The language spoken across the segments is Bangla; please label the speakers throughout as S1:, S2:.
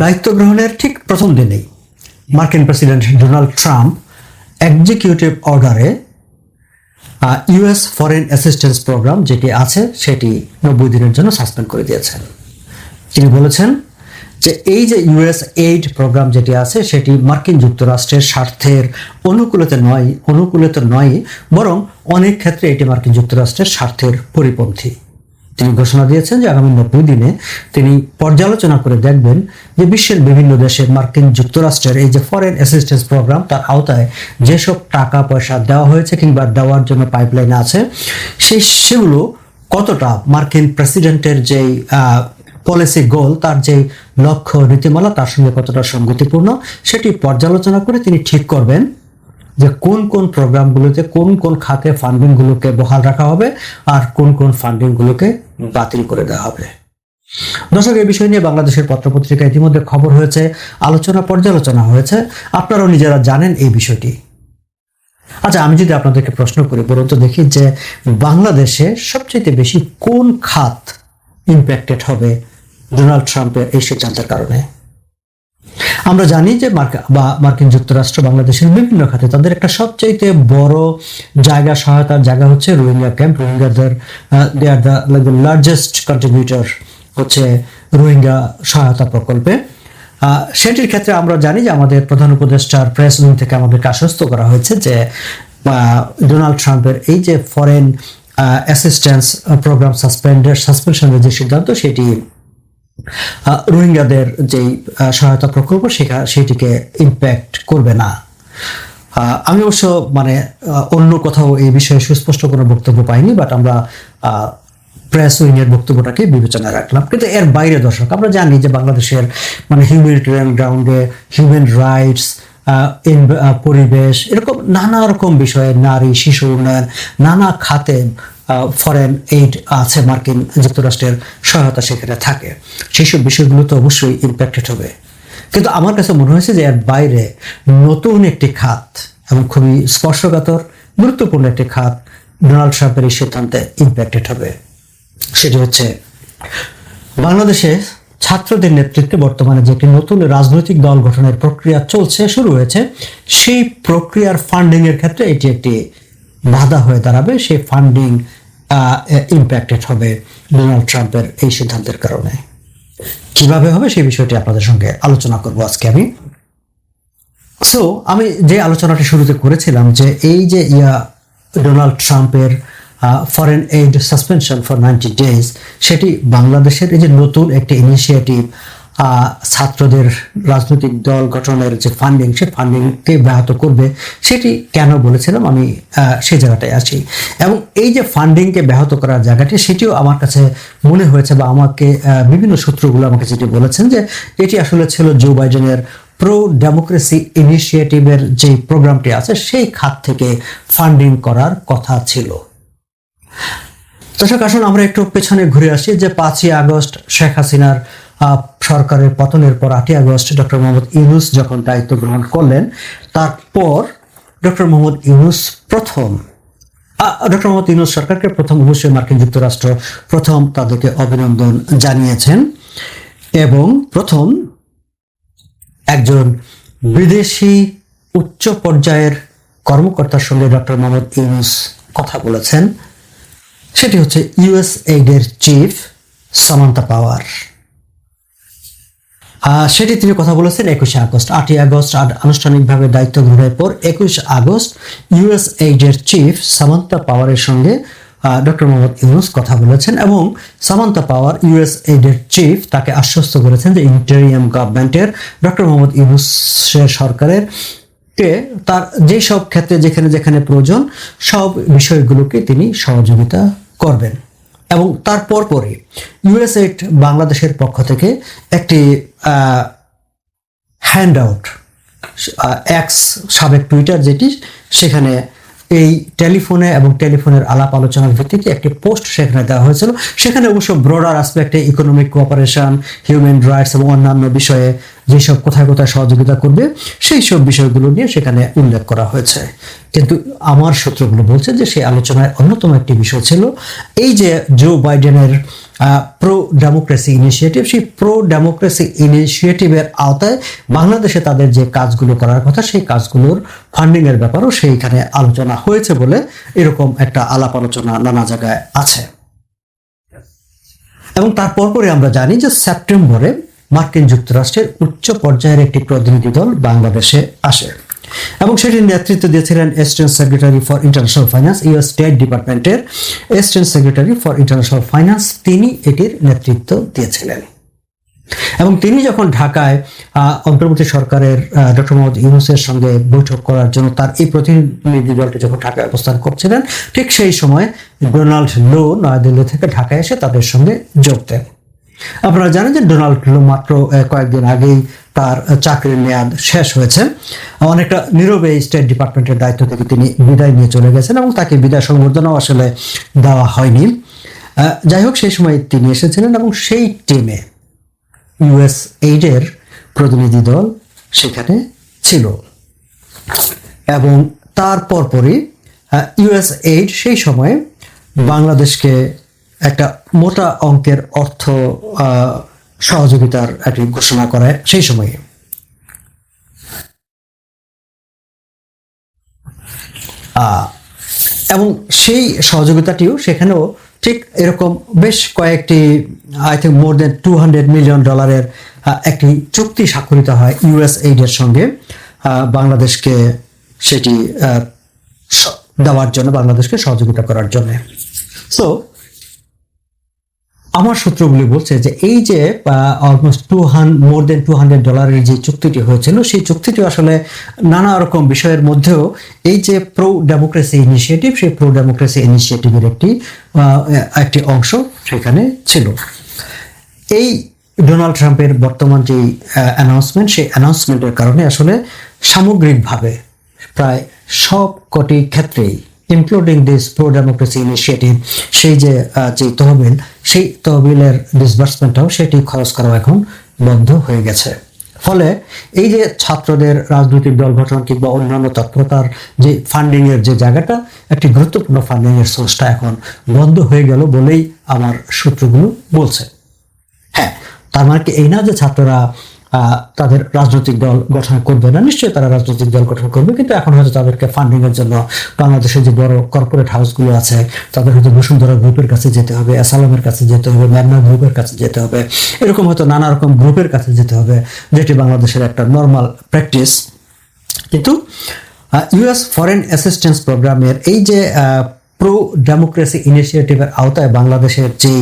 S1: দায়িত্ব গ্রহণের ঠিক প্রথম দিনেই মার্কিন প্রেসিডেন্ট ডোনাল্ড ট্রাম্প এক্সিকিউটিভ অর্ডারে ইউএস ফরেন অ্যাসিস্ট্যান্স প্রোগ্রাম যেটি আছে সেটি নব্বই দিনের জন্য সাসপেন্ড করে দিয়েছেন। তিনি বলেছেন যে এই যে ইউএস এইড প্রোগ্রাম যেটি আছে সেটি মার্কিন যুক্তরাষ্ট্রের স্বার্থের অনুকূলতে নয় অনুকূলতে নয় বরং অনেক ক্ষেত্রে এটি মার্কিন যুক্তরাষ্ট্রের স্বার্থের পরিপন্থী। তিনি ঘোষণা দিয়েছেন যে আগামী নব্বই দিনে তিনি পর্যালোচনা করে দেখবেন যে বিশ্বের বিভিন্ন দেশের মার্কিন যুক্তরাষ্ট্রের এই যে ফরেন অ্যাসিস্ট্যান্স প্রোগ্রাম তার আওতায় যেসব টাকা পয়সা দেওয়া হয়েছে কিংবা দেওয়ার জন্য পাইপলাইন আছে, সেই সেগুলো কতটা মার্কিন প্রেসিডেন্টের যেই পলিসি গোল তার যে লক্ষ্য নীতিমালা, তার সঙ্গে কতটা সঙ্গতিপূর্ণ, সেটি পর্যালোচনা করে তিনি ঠিক করবেন। যে কোন কোন প্রোগ্রামগুলোতে কোন কোন খাতে ফান্ডিংগুলোকে বহাল রাখা হবে আর কোন কোন ফান্ডিংগুলোকে বাতিল করে দেওয়া হবে। দর্শক, এই বিষয় নিয়ে বাংলাদেশের পত্রপত্রিকা ইতিমধ্যে খবর হয়েছে, আলোচনা পর্যালোচনা হয়েছে। আপনারাও নিজেরা জানেন এই বিষয়টি। আচ্ছা আমি যদি আপনাদেরকে প্রশ্ন করি বলুন তো দেখি যে বাংলাদেশে সবচেয়ে বেশি কোন খাত ইম্প্যাক্টেড হবে ডোনাল্ড ট্রাম্পের এই সিদ্ধান্তের কারণে? আমরা জানি যে বা মার্কিন যুক্তরাষ্ট্র বাংলাদেশের বিভিন্ন খাতে তাদের একটা সবচাইতে বড় জায়গা, সহায়তার জায়গা হচ্ছে রোহিঙ্গা ক্যাম্প। রোহিঙ্গাদের they are the largest contributor হচ্ছে রোহিঙ্গা সহায়তা প্রকল্পে। সেটির ক্ষেত্রে আমরা জানি যে আমাদের প্রধান উপদেষ্টার প্রেস উইং থেকে আমাদেরকে আশ্বস্ত করা হয়েছে যে ডোনাল্ড ট্রাম্পের এই যে ফরেন অ্যাসিস্ট্যান্স প্রোগ্রাম সাসপেন্ডের সাসপেনশনের যে সিদ্ধান্ত, সেটি রোহিঙ্গাদের যেই সহায়তা প্রকল্প সেটা সেটিকে ইম্প্যাক্ট করবে না। আমি অবশ্য মানে অন্য কোথাও এই বিষয়ে সুস্পষ্ট কোনো বক্তব্য পাইনি বাট আমরা প্রেস উইংয়ের বক্তব্যটাকে বিবেচনায় রাখলাম। কিন্তু এর বাইরে, দর্শক, আমরা জানি যে বাংলাদেশের মানে হিউম্যানিটেরিয়ান গ্রাউন্ডে হিউম্যান রাইটস পরিবেশ, এরকম নানা রকম বিষয়ে নারী, শিশু উন্নয়ন, নানা খাতে ফরেন এইড আছে মার্কিন যুক্তরাষ্ট্রের সহায়তা সেখানে থাকে। সেই সব বিষয়গুলো তো অবশ্যই ইম্প্যাক্টেড হবে। কিন্তু আমার কাছে মনে হয়েছে যে এর বাইরে নতুন একটি খাত এবং খুবই স্পর্শকাতর, গুরুত্বপূর্ণ একটি খাত ডোনাল্ড ট্রাম্পের এই সিদ্ধান্তে ইম্প্যাক্টেড হবে। সেটি হচ্ছে বাংলাদেশে ছাত্রদের নেতৃত্বে বর্তমানে যে একটি নতুন রাজনৈতিক দল গঠনের প্রক্রিয়া চলছে, শুরু হয়েছে, সেই প্রক্রিয়ার ফান্ডিং এর ক্ষেত্রে এটি একটি বাধা হয়ে দাঁড়াবে। সেই ফান্ডিং ইম্প্যাক্টেড হবে ডোনাল্ড ট্রাম্পের এই সিদ্ধান্তের কারণে। কীভাবে হবে সেই বিষয়টি আপনাদের সঙ্গে আলোচনা করব আজকে আমি। সো আমি যে আলোচনাটি শুরুতে করেছিলাম যে এই যে ইয়া ডোনাল্ড ট্রাম্পের foreign aid suspension for ninety days সেটি বাংলাদেশের এই যে নতুন একটি ইনিশিয়েটিভ ছাত্রদের রাজনৈতিক দল গঠনের যে ফান্ডিং সে ফান্ডিংকে ব্যাহত করবে সেটি কেন বলেছিলাম আমি সেই জায়গাটায় আছি। এবং এই যে ফান্ডিংকে ব্যাহত করার জায়গাটি, সেটিও আমার কাছে মনে হয়েছে বা আমাকে বিভিন্ন সূত্রগুলো আমাকে যেটি বলেছেন যে এটি আসলে ছিল জো বাইডেনের প্রো ডেমোক্রেসি ইনিশিয়েটিভের যে প্রোগ্রামটি আছে, সেই খাত থেকে ফান্ডিং করার কথা ছিল। দর্শক, আসুন আমরা একটু পেছনে ঘুরে আসি যে পাঁচই আগস্ট শেখ হাসিনার সরকারের পতনের পর আটই আগস্ট ডক্টর মোহাম্মদ ইউনুস যখন দায়িত্ব গ্রহণ করলেন, তারপর ডক্টর মোহাম্মদ ইউনুস প্রথম ডক্টর মোহাম্মদ ইউনুস সরকারকে প্রথম অবশ্যই মার্কিন যুক্তরাষ্ট্র প্রথম তাদেরকে অভিনন্দন জানিয়েছেন এবং প্রথম একজন বিদেশি উচ্চ পর্যায়ের কর্মকর্তার সঙ্গে ডক্টর মোহাম্মদ ইউনুস কথা বলেছেন। সেটি হচ্ছে ইউএস এইডের চিফ সামান্তা পাওয়ার। সেটি তিনি কথা বলেছেন একুশে আগস্ট। আটই আগস্ট আনুষ্ঠানিকভাবে দায়িত্ব গ্রহণের পর একুশ আগস্ট ইউএস এইডের চিফ সামান্তা পাওয়ারের সঙ্গে ডক্টর মোহাম্মদ ইউনুস কথা বলেছেন এবং সামান্তা পাওয়ার ইউএস এইডের চিফ তাকে আশ্বস্ত করেছেন যে ইন্টেরিয়াম গভর্নমেন্টের ডক্টর মোহাম্মদ ইউনুসের সরকারের কে তার যেসব ক্ষেত্রে যেখানে যেখানে প্রয়োজন, সব বিষয়গুলোকে তিনি সহযোগিতা করবেন। এবং তারপর পরে ইউএসএড বাংলাদেশের পক্ষ থেকে একটি হ্যান্ড আউট এক্স সাবেক টুইটার যেটি, সেখানে এই টেলিফোনে এবং টেলিফোনের আলাপ আলোচনার ভিত্তিতে একটি পোস্ট সেখানে দেওয়া হয়েছিল। সেখানে অবশ্য ব্রডার আসপেক্টে ইকোনমিক কোঅপারেশন হিউম্যান রাইটস এবং অন্যান্য বিষয়ে যেসব কোথায় কোথায় সহযোগিতা করবে সেই সব বিষয়গুলো নিয়ে সেখানে উল্লেখ করা হয়েছে। কিন্তু আমার সূত্রগুলো বলছে যে সেই আলোচনায় অন্যতম একটি বিষয় ছিল, এই যে জো বাইডেনের প্রো ডেমোক্রেসি ইনিশিয়েটিভ সেই প্রো ডেমোক্রেসি ইনিশিয়েটিভের আওতায় বাংলাদেশে তাদের যে কাজগুলো করার কথা, সেই কাজগুলোর ফান্ডিং এর ব্যাপারও সেইখানে আলোচনা হয়েছে বলে এরকম একটা আলাপ আলোচনা নানা জায়গায় আছে। এবং তার পরপরে আমরা জানি যে সেপ্টেম্বরে মার্কিন যুক্তরাষ্ট্রের উচ্চ পর্যায়ের একটি প্রতিনিধি দল বাংলাদেশে আসে এবং সেটির নেতৃত্ব দিয়েছিলেন assistant secretary for international finance US state ডিপার্টমেন্টের assistant secretary for international finance তিনি এটির নেতৃত্ব দিয়েছিলেন। এবং তিনি যখন ঢাকায় অন্তর্বর্তী সরকারের ডক্টর মোহাম্মদ ইউনুসের সঙ্গে বৈঠক করার জন্য তার এই প্রতিনিধি দলটি যখন ঢাকায় অবস্থান করছিলেন, ঠিক সেই সময় ডোনাল্ড লো নয়াদিল্লি থেকে ঢাকায় এসে তাদের সঙ্গে যোগ দেন। আপনারা জানেন যে ডোনাল্ড লো মাত্র কয়েকদিন আগেই তার চাকরির মেয়াদ শেষ হয়েছে। অনেকটা নীরবে স্টেট ডিপার্টমেন্টের দায়িত্ব থেকে তিনি বিদায় নিয়ে চলে গেছেন এবং তাকে বিদায় সংবর্ধনাও আসলে দেওয়া হয়নি। যাই হোক, সেই সময় তিনি এসেছিলেন এবং সেই টিমে ইউএস এইডের প্রতিনিধি দল সেখানে ছিল। এবং তার পরপরই ইউএস এইড সেই সময়ে বাংলাদেশকে একটা মোটা অঙ্কের অর্থ সহযোগিতার একটি ঘোষণা করে সেই সময়ে। এবং সেই সহযোগিতাটিও সেখানেও ঠিক এরকম বেশ কয়েকটি, I think more than two hundred million ডলারের একটি চুক্তি স্বাক্ষরিত হয় ইউএস এইডের সঙ্গে। বাংলাদেশকে সেটি দেওয়ার জন্য, বাংলাদেশকে সহযোগিতা করার জন্য। সো আমার সূত্রগুলি বলছে যে এই যে almost two hun more than two hundred ডলারের যে চুক্তিটি হয়েছিল, সেই চুক্তিটি আসলে নানা রকম বিষয়ের মধ্যেও এই যে প্রো ডেমোক্রেসি ইনিশিয়েটিভ সেই প্রো ডেমোক্রেসি ইনিশিয়েটিভের একটি একটি অংশ সেখানে ছিল। এই ডোনাল্ড ট্রাম্পের বর্তমান যে অ্যানাউন্সমেন্ট সেই অ্যানাউন্সমেন্টের কারণে আসলে সামগ্রিকভাবে প্রায় সব কটি ক্ষেত্রেই including this pro democracy initiative সেই যে যে তহবিল, সেই তহবিলের ডিসবার্সমেন্টটাও সেটি খরচ করাও এখন বন্ধ হয়ে গেছে। ফলে এই যে ছাত্রদের রাজনৈতিক দল গঠন কিংবা অন্যান্য তৎপরতার যে ফান্ডিং এর যে জায়গাটা, একটি গুরুত্বপূর্ণ ফান্ডিং এর সোর্সটা এখন বন্ধ হয়ে গেল বলেই আমার সূত্রগুলো বলছে। হ্যাঁ তার মানে কি এই না যে ছাত্ররা তাদের রাজনৈতিক দল গঠন করবে না। নিশ্চয়ই তারা রাজনৈতিক দল গঠন করবে, কিন্তু এখন হয়তো তাদেরকে ফান্ডিং এর জন্য বাংলাদেশের যে বড় কর্পোরেট হাউসগুলো আছে, তাদের হয়তো বসুন্ধরা গ্রুপের কাছে যেতে হবে অ্যাসালামের কাছে যেতে হবে ম্যানমার গ্রুপের কাছে যেতে হবে। এরকম হয়তো নানা রকম গ্রুপের কাছে যেতে হবে, যেটি বাংলাদেশের একটা নর্মাল প্র্যাকটিস কিন্তু ইউএস ফরেন অ্যাসিস্ট্যান্স প্রোগ্রামের এই যে প্রো ডেমোক্রেসি ইনিশিয়েটিভের আওতায় বাংলাদেশের যে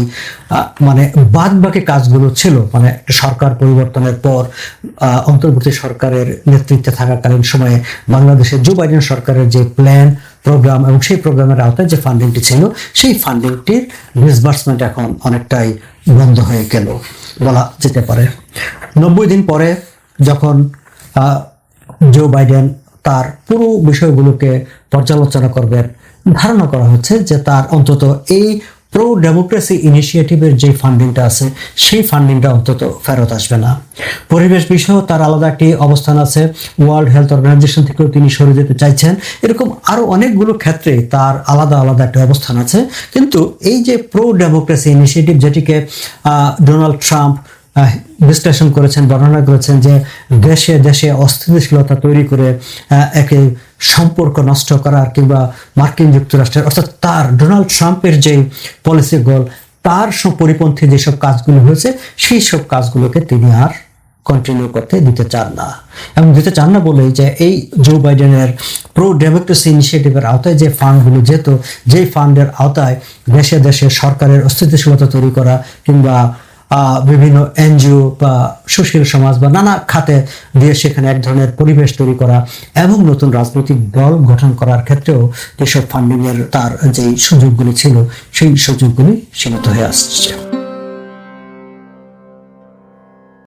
S1: মানে বাদ বাকি কাজগুলো ছিল মানে সরকার পরিবর্তনের পর অন্তর্বর্তী সরকারের নেতৃত্বে থাকাকালীন সময়ে বাংলাদেশের জো বাইডেন সরকারের যে প্ল্যান প্রোগ্রাম এবং সেই প্রোগ্রামের আওতায় যে ফান্ডিংটি ছিল, সেই ফান্ডিংটির ডিসবার্সমেন্ট এখন অনেকটাই বন্ধ হয়ে গেল বলা যেতে পারে। নব্বই দিন পরে যখন জো বাইডেন তার পুরো বিষয়গুলোকে পর্যালোচনা করবেন ধারণা করা হচ্ছে যে তার অন্তত এই প্রো ডেমোক্রেসি ইনিশিয়েটিভের যে ফান্ডিংটা আছে, সেই ফান্ডিংটা অন্তত ফেরত আসবে না। পরিবেশ বিষয়েও তার আলাদা একটি অবস্থান আছে। ওয়ার্ল্ড হেলথ অর্গানাইজেশন থেকেও তিনি সরে যেতে চাইছেন। এরকম আরও অনেকগুলো ক্ষেত্রে তার আলাদা আলাদা একটা অবস্থান আছে। কিন্তু এই যে প্রো ডেমোক্রেসি ইনিশিয়েটিভ যেটিকে ডোনাল্ড ট্রাম্প বিশ্লেষণ করেছেন, বর্ণনা করেছেন যে দেশে দেশে অস্থিতিশীলতা তৈরি করে একে সম্পর্ক নষ্ট করার কিংবা মার্কিন যুক্তরাষ্ট্রের, অর্থাৎ তার, ডোনাল্ড ট্রাম্পের যে পলিসি গোল তার পরিপন্থী যেসব কাজগুলো হয়েছে, সেই সব কাজগুলোকে তিনি আর কন্টিনিউ করতে দিতে চান না। এবং দিতে চান না বলেই যে এই জো বাইডেনের প্রো ডেমোক্রেসি ইনিশিয়েটিভের আওতায় যে ফান্ডগুলো যেত, যেই ফান্ডের আওতায় দেশে দেশে সরকারের অস্থিতিশীলতা তৈরি করা কিংবা বিভিন্ন এনজিও বা সুশীল সমাজ বা নানা খাতে দিয়ে সেখানে এক ধরনের পরিবেশ তৈরি করা এবং নতুন রাজনৈতিক দল গঠন করার ক্ষেত্রেও যেসব ফান্ডিংয়ের তার যেই সুযোগগুলি ছিল, সেই সুযোগগুলি সীমিত হয়ে আসছে।